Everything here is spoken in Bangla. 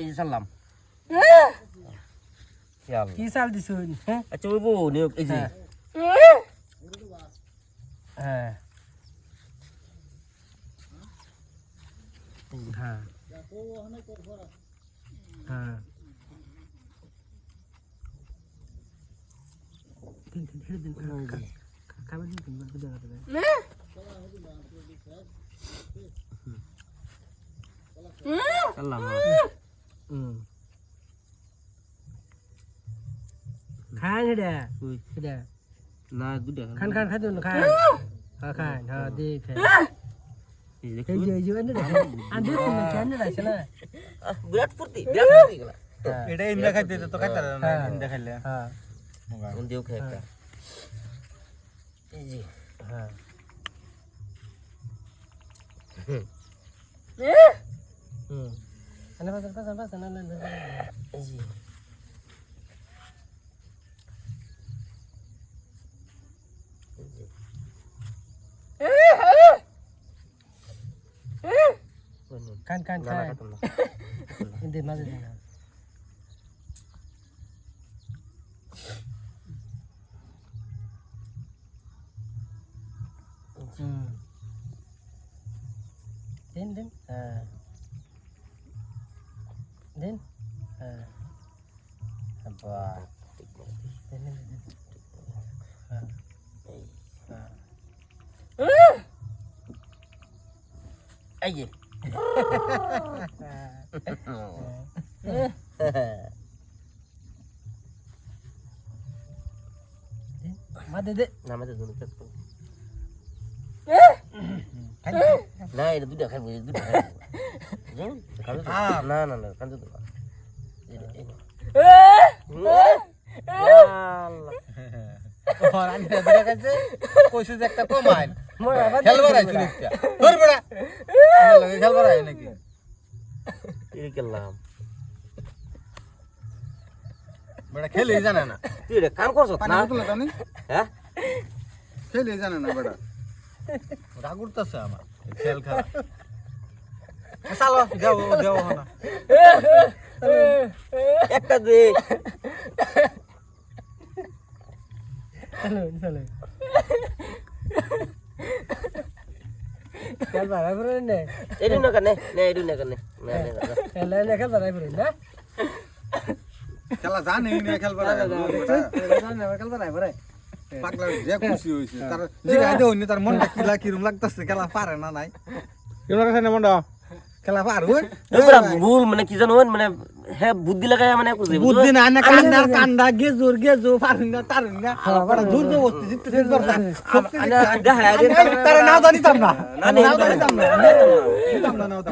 এই যে কি চাল দিছুন হ্যাঁ? আচ্ছা ওই বউ নিয়োগ এই যে। হ্যাঁ। হ্যাঁ। হ্যাঁ। হ্যাঁ। খান হেড়ে ওই হেড়ে না দুটা খান খান খাই দিন খান হ্যাঁ খান হ্যাঁ দেখ এই যে এই যে এই যে এনে আন্দে কোন কেন রাইছে না আহ, বিরাট ফুর্তি বিরাট ফুর্তি গেলা এটা ইন্দা খাইতে তো খাইতে না হ্যাঁ। ইন্দা খাইলে হ্যাঁ কোন দিও খেয়ে একটা এই যে হ্যাঁ হুম আনে পাস পাস পাস না না এই যে কান কান না না খান কাটুন না ইন্দে মাঝে দিন হুম দিন দিন হ্যাঁ দিন হ্যাঁ বাহ দিন দিন দিন এই যে। মা দে দে। না আমাদের দুটো কাজ করো। না এটা দুটা খাইবো দুটা না না না কাঁদো তো আল্লাহ। খাইছে। কইছে যে একটা আবার খেলবার আইছ নিত্যা ধর বড়া আমার লগে খেলবার আই নাকি? এই করলাম। বড়া খেলে জানে না? তুই এটা কাম করছ পানি না? তুলে দাও নি। হ্যাঁ খেলে জানে না বড়া রাগ উঠতেছে আমার খেল খেলা। চালো যাও যাও না একটা দে চলো চলো খেল বাড়াই পড়ে নে। এডু না কানে নে এডু না কানে। না না না খেলা নে খেল বাড়াই পড়ে না। খেলা জানে না খেলবার আই খেল বাড়াই পড়ে পাগলা যে খুশি হইছে তার যে দেও হইনি তার মনটা কিলা কিরম লাগতাছে খেলা পারে না নাই। কিরম লাগতাছে না মনটা? খেলা পার ভুল মানে কি জানো মানে হ্যাঁ বুদ্ধি লাগায় মানে বুদ্ধি না না কান্দা কান্দা গেজুর গেজু পারুন না তারুন না বড় জোর জবরদস্তি জিততে জিততে আনা দেখা তারা না জানিতাম না না জানিতাম না জানিতাম না নাও